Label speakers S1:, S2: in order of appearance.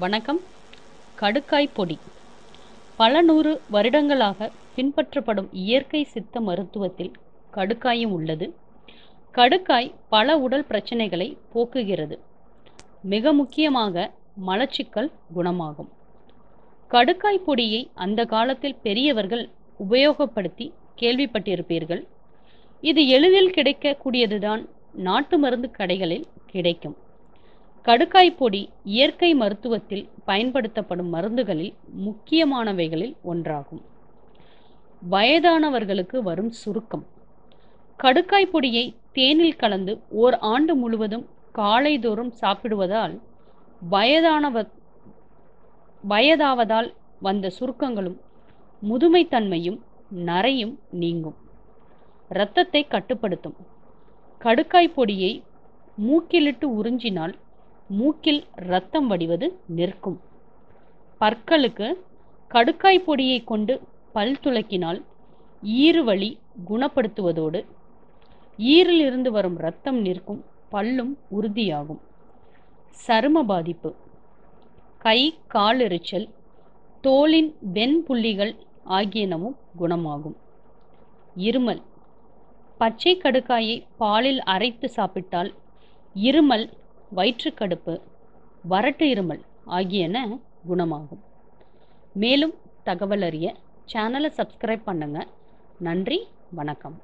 S1: வணக்கம். கடுக்காய் பொடி. பல நூறு வருடங்களாக பின்பற்றப்படும் இயற்கை சித்த மருத்துவத்தில் கடுக்காயும் உள்ளது. கடுக்காய் பல உடல் பிரச்சனைகளை போக்குகிறது. மிக முக்கியமாக மலச்சிக்கல் குணமாகும். கடுக்காய் பொடியை அந்த காலத்தில் பெரியவர்கள் உபயோகப்படுத்தி கேள்விப்பட்டிருப்பீர்கள். இது எளிதில் கிடைக்கக்கூடியதுதான். நாட்டு மருந்து கடைகளில் கிடைக்கும். கடுக்காய் பொடி இயற்கை மருத்துவத்தில் பயன்படுத்தப்படும் மருந்துகளில் முக்கியமானவைகளில் ஒன்றாகும். வயதானவர்களுக்கு வரும் சுருக்கம். கடுக்காய் பொடியை தேனில் கலந்து ஓர் ஆண்டு முழுவதும் காலைதோறும் சாப்பிடுவதால் வயதானவ வயதாவதால் வந்த சுருக்கங்களும் முதுமைத்தன்மையும் நரையும் நீங்கும். இரத்தத்தை கட்டுப்படுத்தும். கடுக்காய் பொடியை மூக்கிலிட்டு உறிஞ்சினால் மூக்கில் இரத்தம் வடிவது நிற்கும். பற்களுக்கு கடுக்காய் பொடியை கொண்டு பல் துலக்கினால் ஈறுவழி குணப்படுத்துவதோடு ஈரில் இருந்து வரும் இரத்தம் நிற்கும் பல்லும் உறுதியாகும். சரும பாதிப்பு. கை கால் எரிச்சல் தோலின் வெண்புள்ளிகள் ஆகியனவும் குணமாகும். இருமல். பச்சை கடுக்காயை பாலில் அரைத்து சாப்பிட்டால் இருமல் வயிற்றுக்கடுப்பு வறட்டு இருமல் ஆகியன குணமாகும். மேலும் தகவல் அறிய சேனலை சப்ஸ்கிரைப் பண்ணுங்கள் நன்றி வணக்கம்.